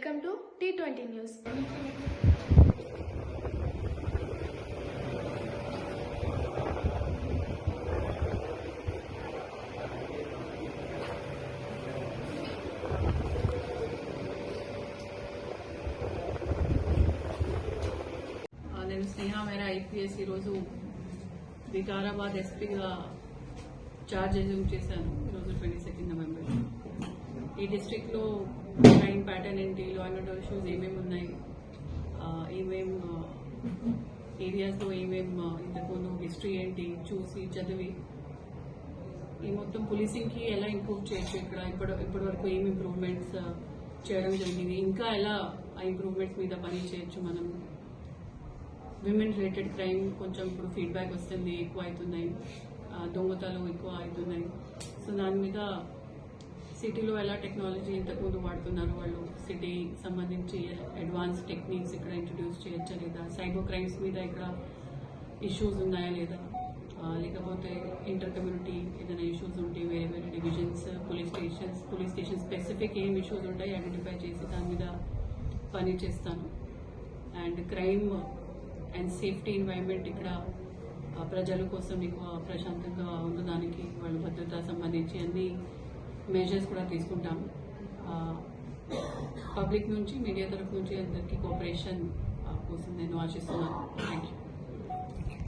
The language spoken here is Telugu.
welcome to T twenty news ఆ, నేను స్నేహ మేరా ఐపీఎస్ ఈరోజు వికారాబాద్ ఎస్పీగా చార్జ్ అజ్యూమ్ చేశాను ఈరోజు ట్వంటీ సెకండ్ నవంబర్ ఈ డిస్ట్రిక్ట్లో క్రైమ్ ప్యాటర్న్ ఏంటి లా అండ్ ఆర్డర్ ఇష్యూస్ ఏమేమి ఉన్నాయి? ఏమేం ఏరియాస్లో ఏమేం ఇంతకుముందు హిస్టరీ ఏంటి? చూసి చదివి. ఈ మొత్తం పోలీసింగ్కి ఎలా ఇంప్రూవ్ చేయొచ్చు ఇక్కడ? ఇప్పటి ఇప్పటి వరకు ఏం ఇంప్రూవ్మెంట్స్ చేయడం జరిగింది? ఇంకా ఎలా ఆ ఇంప్రూవ్మెంట్స్ మీద పని చేయొచ్చు మనం? విమెన్ రిలేటెడ్ క్రైమ్ కొంచెం ఇప్పుడు ఫీడ్బ్యాక్ వస్తుంది ఎక్కువ అవుతున్నాయి. ఆ, దొంగతనాలు ఎక్కువ అవుతున్నాయి. సో దాని మీద సిటీలో ఎలా టెక్నాలజీ ఇంతకుముందు వాడుతున్నారు వాళ్ళు? సిటీ సంబంధించి అడ్వాన్స్ టెక్నిక్స్ ఇక్కడ ఇంట్రడ్యూస్ చేయొచ్చా లేదా? సైబర్ క్రైమ్స్ మీద ఇక్కడ ఇష్యూస్ ఉన్నాయా లేదా? లేకపోతే ఇంటర్ కమ్యూనిటీ ఏదైనా ఇష్యూస్ ఉంటే వేరే వేరే divisions police stations police station specific ఏం ఇష్యూస్ ఉంటాయి ఐడెంటిఫై చేసి దాని మీద పని చేస్తాను. And crime and safety environment ఇక్కడ ప్రజల కోసం ఎక్కువ ప్రశాంతంగా ఉండడానికి వాళ్ళ భద్రత సంబంధించి అన్ని మెజర్స్ కూడా తీసుకుంటాం పబ్లిక్ నుంచి మీడియా తరఫు నుంచి అందరికీ కోఆపరేషన్ కోసం నేను ఆశిస్తున్నాను థ్యాంక్ యూ